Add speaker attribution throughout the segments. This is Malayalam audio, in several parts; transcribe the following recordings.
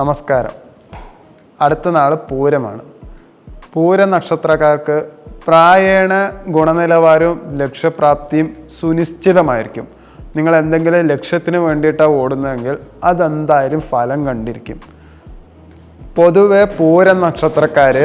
Speaker 1: നമസ്കാരം. അടുത്ത നാൾ പൂരമാണ്. പൂര നക്ഷത്രക്കാർക്ക് പ്രായേണ ഗുണനിലവാരവും ലക്ഷ്യപ്രാപ്തിയും സുനിശ്ചിതമായിരിക്കും. നിങ്ങൾ എന്തെങ്കിലും ലക്ഷ്യത്തിന് വേണ്ടിയിട്ടാണ് ഓടുന്നതെങ്കിൽ അതെന്തായാലും ഫലം കണ്ടിരിക്കും. പൊതുവെ പൂര നക്ഷത്രക്കാർ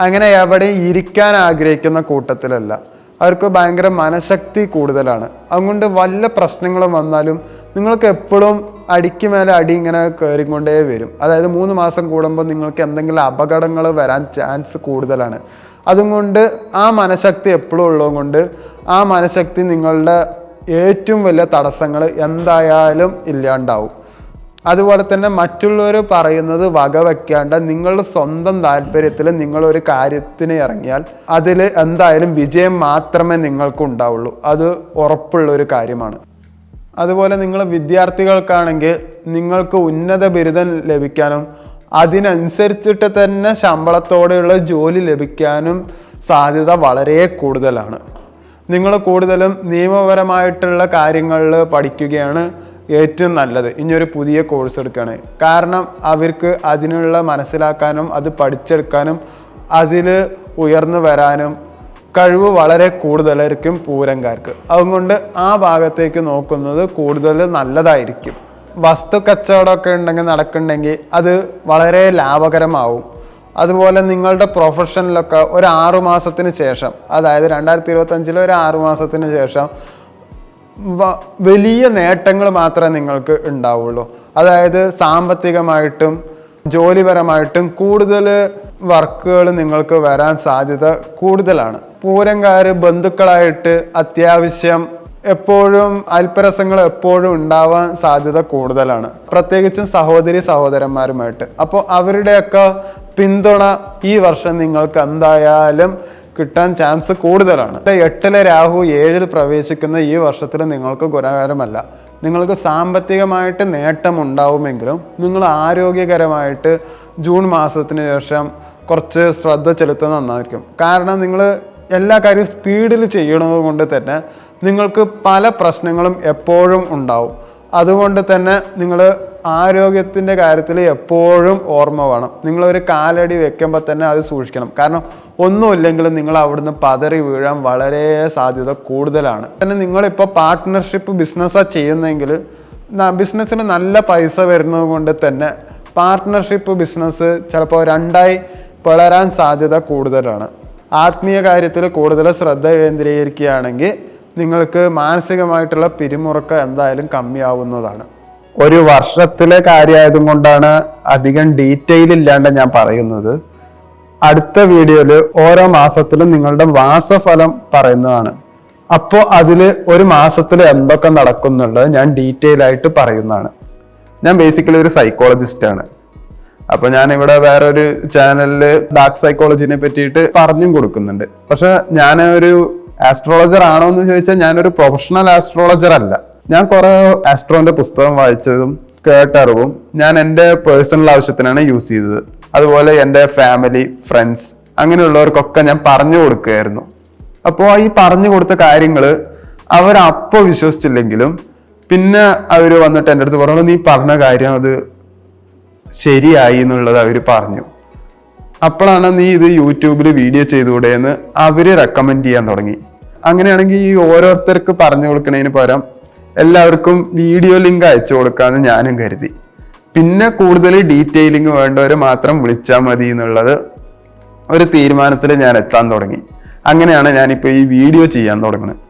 Speaker 1: അങ്ങനെ എവിടെയും ഇരിക്കാൻ ആഗ്രഹിക്കുന്ന കൂട്ടത്തിലല്ല. അവർക്ക് ഭയങ്കര മനഃശക്തി കൂടുതലാണ്. അതുകൊണ്ട് വല്ല പ്രശ്നങ്ങളും വന്നാലും നിങ്ങൾക്ക് എപ്പോഴും അടിക്ക് മേലെ അടി ഇങ്ങനെ കയറിക്കൊണ്ടേ വരും. അതായത് മൂന്ന് മാസം കൂടുമ്പോൾ നിങ്ങൾക്ക് എന്തെങ്കിലും അപകടങ്ങൾ വരാൻ ചാൻസ് കൂടുതലാണ്. അതുകൊണ്ട് ആ മനഃശക്തി എപ്പോഴും ഉള്ളത് കൊണ്ട് ആ മനഃശക്തി നിങ്ങളുടെ ഏറ്റവും വലിയ തടസ്സങ്ങൾ എന്തായാലും ഇല്ലാണ്ടാവും. അതുപോലെ തന്നെ മറ്റുള്ളവർ പറയുന്നത് വകവെക്കാണ്ട് നിങ്ങളുടെ സ്വന്തം താല്പര്യത്തിൽ നിങ്ങളൊരു കാര്യത്തിന് ഇറങ്ങിയാൽ അതിൽ എന്തായാലും വിജയം മാത്രമേ നിങ്ങൾക്ക് ഉണ്ടാവുള്ളൂ അത് ഉറപ്പുള്ള ഒരു കാര്യമാണ്. അതുപോലെ നിങ്ങൾ വിദ്യാർത്ഥികൾക്കാണെങ്കിൽ നിങ്ങൾക്ക് ഉന്നത ബിരുദം ലഭിക്കാനും അതിനനുസരിച്ചിട്ട് തന്നെ ശമ്പളത്തോടെയുള്ള ജോലി ലഭിക്കാനും സാധ്യത വളരെ കൂടുതലാണ്. നിങ്ങൾ കൂടുതലും നിയമപരമായിട്ടുള്ള കാര്യങ്ങളിൽ പഠിക്കുകയാണ് ഏറ്റവും നല്ലത്. ഇനിയൊരു പുതിയ കോഴ്സ് എടുക്കുകയാണ്. കാരണം അവർക്ക് അതിനുള്ള മനസ്സിലാക്കാനും അത് പഠിച്ചെടുക്കാനും അതിൽ ഉയർന്നു വരാനും കഴിവ് വളരെ കൂടുതലായിരിക്കും പൂരംകാർക്ക്. അതുകൊണ്ട് ആ ഭാഗത്തേക്ക് നോക്കുന്നത് കൂടുതൽ നല്ലതായിരിക്കും. വസ്തു കച്ചവടമൊക്കെ ഉണ്ടെങ്കിൽ നടക്കുന്നുണ്ടെങ്കിൽ അത് വളരെ ലാഭകരമാവും. അതുപോലെ നിങ്ങളുടെ പ്രൊഫഷനിലൊക്കെ ഒരു ആറു മാസത്തിന് ശേഷം അതായത് രണ്ടായിരത്തി ഇരുപത്തഞ്ചിലെ ഒരു ആറു മാസത്തിന് ശേഷം വലിയ നേട്ടങ്ങൾ മാത്രമേ നിങ്ങൾക്ക് ഉണ്ടാവുള്ളൂ. അതായത് സാമ്പത്തികമായിട്ടും ജോലിപരമായിട്ടും കൂടുതൽ വർക്കുകൾ നിങ്ങൾക്ക് വരാൻ സാധ്യത കൂടുതലാണ്. പൂരംകാർ ബന്ധുക്കളായിട്ട് അത്യാവശ്യം എപ്പോഴും അല്പരസങ്ങൾ എപ്പോഴും ഉണ്ടാവാൻ സാധ്യത കൂടുതലാണ്. പ്രത്യേകിച്ചും സഹോദരി സഹോദരന്മാരുമായിട്ട്. അപ്പോൾ അവരുടെയൊക്കെ പിന്തുണ ഈ വർഷം നിങ്ങൾക്ക് എന്തായാലും കിട്ടാൻ ചാൻസ് കൂടുതലാണ്. എട്ടിലെ രാഹു ഏഴിൽ പ്രവേശിക്കുന്ന ഈ വർഷത്തിൽ നിങ്ങൾക്ക് ഗുണകരമല്ല. നിങ്ങൾക്ക് സാമ്പത്തികമായിട്ട് നേട്ടം ഉണ്ടാവുമെങ്കിലും നിങ്ങൾ ആരോഗ്യകരമായിട്ട് ജൂൺ മാസത്തിന് ശേഷം കുറച്ച് ശ്രദ്ധ ചെലുത്തുന്നത് നന്നായിരിക്കും. കാരണം നിങ്ങൾ എല്ലാ കാര്യവും സ്പീഡിൽ ചെയ്യണത് കൊണ്ട് തന്നെ നിങ്ങൾക്ക് പല പ്രശ്നങ്ങളും എപ്പോഴും ഉണ്ടാവും. അതുകൊണ്ട് തന്നെ നിങ്ങൾ ആരോഗ്യത്തിന്റെ കാര്യത്തിൽ എപ്പോഴും ഓർമ്മ വേണം. നിങ്ങളൊരു കാലടി വെക്കുമ്പോൾ തന്നെ അത് സൂക്ഷിക്കണം. കാരണം ഒന്നുമില്ലെങ്കിലും നിങ്ങൾ അവിടുന്ന് പതറി വീഴാൻ വളരെ സാധ്യത കൂടുതലാണ്. തന്നെ നിങ്ങളിപ്പോൾ പാർട്ട്ണർഷിപ്പ് ബിസിനസ്സാണ് ചെയ്യുന്നതെങ്കിൽ ബിസിനസ്സിന് നല്ല പൈസ വരുന്നത് കൊണ്ട് തന്നെ പാർട്ട്ണർഷിപ്പ് ബിസിനസ് ചിലപ്പോൾ രണ്ടായി പിളരാൻ സാധ്യത കൂടുതലാണ്. ആത്മീയ കാര്യത്തിൽ കൂടുതൽ ശ്രദ്ധ കേന്ദ്രീകരിക്കുകയാണെങ്കിൽ നിങ്ങൾക്ക് മാനസികമായിട്ടുള്ള പിരിമുറുക്കം എന്തായാലും കമ്മിയാവുന്നതാണ്. ഒരു വർഷത്തിലെ കാര്യമായതും കൊണ്ടാണ് അധികം ഡീറ്റെയിൽ ഇല്ലാണ്ട് ഞാൻ പറയുന്നത്. അടുത്ത വീഡിയോയിൽ ഓരോ മാസത്തിലും നിങ്ങളുടെ മാസഫലം പറയുന്നതാണ്. അപ്പോൾ അതിൽ ഒരു മാസത്തിൽ എന്തൊക്കെ നടക്കുന്നുള്ളത് ഞാൻ ഡീറ്റെയിൽ ആയിട്ട് പറയുന്നതാണ്. ഞാൻ ബേസിക്കലി ഒരു സൈക്കോളജിസ്റ്റ് ആണ്. അപ്പൊ ഞാൻ ഇവിടെ വേറൊരു ചാനലിൽ ഡാർക്ക് സൈക്കോളജിനെ പറ്റിയിട്ട് പറഞ്ഞും കൊടുക്കുന്നുണ്ട്. പക്ഷേ ഞാൻ ഒരു ആസ്ട്രോളജർ ആണോ എന്ന് ചോദിച്ചാൽ ഞാനൊരു പ്രൊഫഷണൽ ആസ്ട്രോളജർ അല്ല. ഞാൻ കുറെ ആസ്ട്രോന്റെ പുസ്തകം വായിച്ചതും കേട്ടറിവും ഞാൻ എന്റെ പേഴ്സണൽ ആവശ്യത്തിനാണ് യൂസ് ചെയ്തത്. അതുപോലെ എന്റെ ഫാമിലി ഫ്രണ്ട്സ് അങ്ങനെയുള്ളവർക്കൊക്കെ ഞാൻ പറഞ്ഞു കൊടുക്കുകയായിരുന്നു. അപ്പോൾ ഈ പറഞ്ഞു കൊടുത്ത കാര്യങ്ങൾ അവർ അപ്പോൾ വിശ്വസിച്ചില്ലെങ്കിലും പിന്നെ അവർ വന്നിട്ട് എന്റെ അടുത്ത് പറഞ്ഞു നീ പറഞ്ഞ കാര്യം അത് ശരിയായി എന്നുള്ളത് അവർ പറഞ്ഞു. അപ്പോഴാണ് നീ ഇത് യൂട്യൂബിൽ വീഡിയോ ചെയ്തുകൂടെ എന്ന് അവർ റെക്കമെൻഡ് ചെയ്യാൻ തുടങ്ങി. അങ്ങനെയാണെങ്കിൽ ഈ ഓരോരുത്തർക്ക് പറഞ്ഞു കൊടുക്കുന്നതിന് പകരം എല്ലാവർക്കും വീഡിയോ ലിങ്ക് അയച്ചു കൊടുക്കാമെന്ന് ഞാനും കരുതി. പിന്നെ കൂടുതൽ ഡീറ്റെയിലിംഗ് വേണ്ടവരെ മാത്രം വിളിച്ചാൽ മതി എന്നുള്ളത് ഒരു തീരുമാനത്തിൽ ഞാൻ എത്താൻ തുടങ്ങി. അങ്ങനെയാണ് ഞാനിപ്പോൾ ഈ വീഡിയോ ചെയ്യാൻ തുടങ്ങുന്നത്